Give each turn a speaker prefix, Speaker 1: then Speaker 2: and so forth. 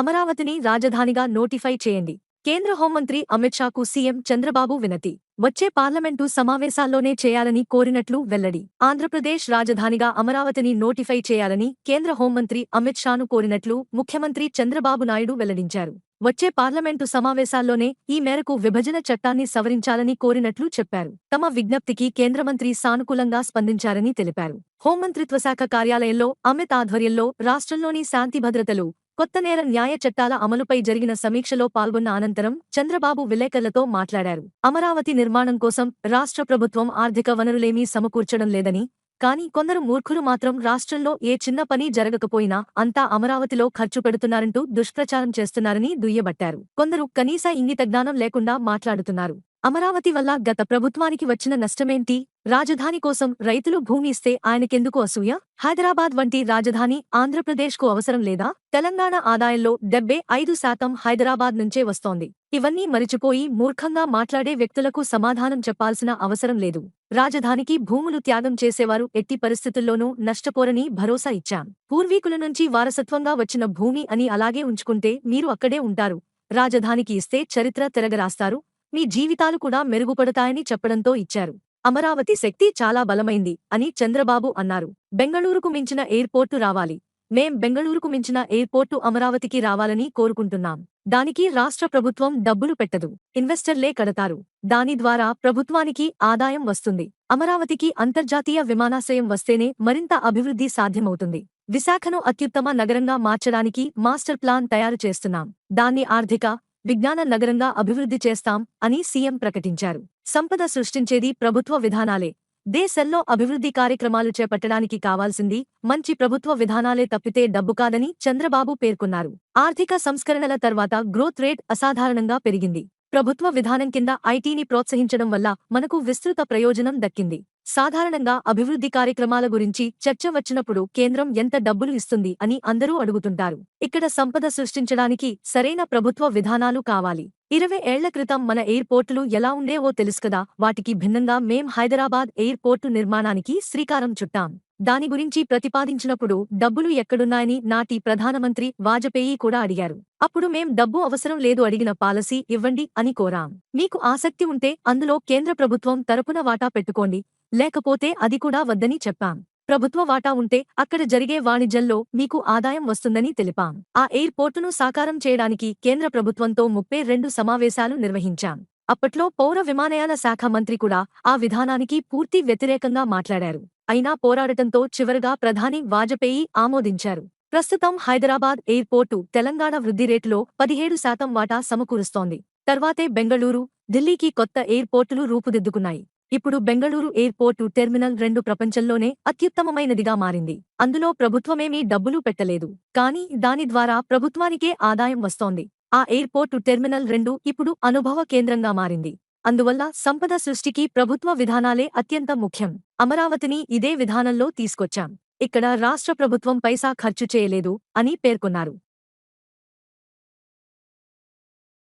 Speaker 1: అమరావతిని రాజధానిగా నోటిఫై చేయండి. కేంద్ర హోంమంత్రి అమిత్ షాకు సీఎం చంద్రబాబు వినతి. వచ్చే పార్లమెంటు సమావేశాల్లోనే చేయాలని కోరినట్లు వెల్లడి. ఆంధ్రప్రదేశ్ రాజధానిగా అమరావతిని నోటిఫై చేయాలని కేంద్ర హోంమంత్రి అమిత్ షాను కోరినట్లు ముఖ్యమంత్రి చంద్రబాబు నాయుడు వెల్లడించారు. వచ్చే పార్లమెంటు సమావేశాల్లోనే ఈ మేరకు విభజన చట్టాన్ని సవరించాలని కోరినట్లు చెప్పారు. తమ విజ్ఞప్తికి కేంద్ర మంత్రి సానుకూలంగా స్పందించారని తెలిపారు. హోంమంత్రిత్వ శాఖ కార్యాలయంలో అమిత్ ఆధ్వర్యంలో రాష్ట్రంలోని శాంతి భద్రతలు కొత్త నేర న్యాయ చట్టాల అమలుపై జరిగిన సమీక్షలో పాల్గొన్న అనంతరం చంద్రబాబు విలేకరులతో మాట్లాడారు. అమరావతి నిర్మాణం కోసం రాష్ట్ర ప్రభుత్వం ఆర్థిక వనరులేమీ సమకూర్చడం లేదని కానీ కొందరు మూర్ఖులు మాత్రం రాష్ట్రంలో ఏ చిన్న పని జరగకపోయినా అంతా అమరావతిలో ఖర్చు పెడుతున్నారంటూ దుష్ప్రచారం చేస్తున్నారని దుయ్యబట్టారు. కొందరు కనీస ఇంగిత జ్ఞానం లేకుండా మాట్లాడుతున్నారు. అమరావతి వల్ల గత ప్రభుత్వానికి వచ్చిన నష్టమేంటి? రాజధాని కోసం రైతులు భూమి ఇస్తే ఆయనకెందుకు అసూయ? హైదరాబాద్ వంటి రాజధాని ఆంధ్రప్రదేశ్కు అవసరం లేదా? తెలంగాణ ఆదాయంలో డెబ్బై ఐదు శాతం హైదరాబాద్ నుంచే వస్తోంది. ఇవన్నీ మరిచిపోయి మూర్ఖంగా మాట్లాడే వ్యక్తులకు సమాధానం చెప్పాల్సిన అవసరం లేదు. రాజధానికి భూములు త్యాగం చేసేవారు ఎట్టి పరిస్థితుల్లోనూ నష్టపోరని భరోసా ఇచ్చాం. పూర్వీకుల నుంచి వారసత్వంగా వచ్చిన భూమి అని అలాగే ఉంచుకుంటే మీరు అక్కడే ఉంటారు. రాజధానికి ఇస్తే చరిత్ర తిరగరాస్తారు. మీ జీవితాలు కూడా మెరుగుపడతాయని చెప్పడంతో ఇచ్చారు. అమరావతి శక్తి చాలా బలమైంది అని చంద్రబాబు అన్నారు. బెంగళూరుకు మించిన ఎయిర్పోర్టు రావాలి. మేం బెంగళూరుకు మించిన ఎయిర్పోర్టు అమరావతికి రావాలని కోరుకుంటున్నాం. దానికి రాష్ట్ర ప్రభుత్వం డబ్బులు పెట్టదు. ఇన్వెస్టర్లే కడతారు. దాని ద్వారా ప్రభుత్వానికి ఆదాయం వస్తుంది. అమరావతికి అంతర్జాతీయ విమానాశ్రయం వస్తేనే మరింత అభివృద్ధి సాధ్యమవుతుంది. విశాఖను అత్యుత్తమ నగరంగా మార్చడానికి మాస్టర్ ప్లాన్ తయారు చేస్తున్నాం. దాన్ని ఆర్థిక విజ్ఞాన నగరంగా అభివృద్ధి చేస్తాం అని సీఎం ప్రకటించారు. సంపద సృష్టించేది ప్రభుత్వ విధానాలే. దేశంలో అభివృద్ధి కార్యక్రమాలు చేపట్టడానికి కావాల్సింది మంచి ప్రభుత్వ విధానాలే తప్పితే డబ్బు కాదని చంద్రబాబు పేర్కొన్నారు. ఆర్థిక సంస్కరణల తర్వాత గ్రోత్ రేట్ అసాధారణంగా పెరిగింది. ప్రభుత్వ విధానం కింద ఐటీని ప్రోత్సహించడం వల్ల మనకు విస్తృత ప్రయోజనం దక్కింది. సాధారణంగా అభివృద్ధి కార్యక్రమాల గురించి చర్చ వచ్చినప్పుడు కేంద్రం ఎంత డబ్బులు ఇస్తుంది అని అందరూ అడుగుతుంటారు. ఇక్కడ సంపద సృష్టించడానికి సరైన ప్రభుత్వ విధానాలు కావాలి. ఇరవై ఏళ్ళ క్రితం మన ఎయిర్పోర్టులు ఎలా ఉండేవో తెలుసుకదా వాటికి భిన్నంగా మేం హైదరాబాద్ ఎయిర్పోర్టు నిర్మాణానికి శ్రీకారం చుట్టాం. దాని గురించి ప్రతిపాదించినప్పుడు డబ్బులు ఎక్కడున్నాయని నాటి ప్రధానమంత్రి వాజపేయి కూడా అడిగారు. అప్పుడు మేం డబ్బు అవసరం లేదు అడిగిన పాలసీ ఇవ్వండి అని కోరాం. మీకు ఆసక్తి ఉంటే అందులో కేంద్ర ప్రభుత్వం తరపున వాటా పెట్టుకోండి లేకపోతే అది కూడా వద్దని చెప్పాం. ప్రభుత్వ వాటా ఉంటే అక్కడ జరిగే వాణిజ్యంలో మీకు ఆదాయం వస్తుందని తెలిపాం. ఆ ఎయిర్పోర్టును సాకారం చేయడానికి కేంద్ర ప్రభుత్వంతో ముప్పై రెండు సమావేశాలు నిర్వహించాం. అప్పట్లో పౌర విమానయాన శాఖ మంత్రి కూడా ఆ విధానానికి పూర్తి వ్యతిరేకంగా మాట్లాడారు. అయినా పోరాడటంతో చివరగా ప్రధాని వాజపేయి ఆమోదించారు. ప్రస్తుతం హైదరాబాద్ ఎయిర్పోర్టు తెలంగాణ వృద్ధి రేటులో పదిహేడు శాతం వాటా సమకూరుస్తోంది. తర్వాతే బెంగళూరు ఢిల్లీకి కొత్త ఎయిర్పోర్టులు రూపుదిద్దుకున్నాయి. ఇప్పుడు బెంగళూరు ఎయిర్పోర్టు టెర్మినల్ రెండు ప్రపంచంలోనే అత్యుత్తమమైనదిగా మారింది. అందులో ప్రభుత్వమేమీ డబ్బులు పెట్టలేదు. కానీ దాని ద్వారా ప్రభుత్వానికే ఆదాయం వస్తోంది. ఆ ఎయిర్పోర్టు టెర్మినల్ రెండు ఇప్పుడు అనుభవ కేంద్రంగా మారింది. అందువల్ల సంపద సృష్టికి ప్రభుత్వ విధానాలే అత్యంత ముఖ్యం. అమరావతిని ఇదే విధానంలో తీసుకొచ్చాం. ఇక్కడ రాష్ట్ర ప్రభుత్వం పైసా ఖర్చు చేయలేదు అని పేర్కొన్నారు.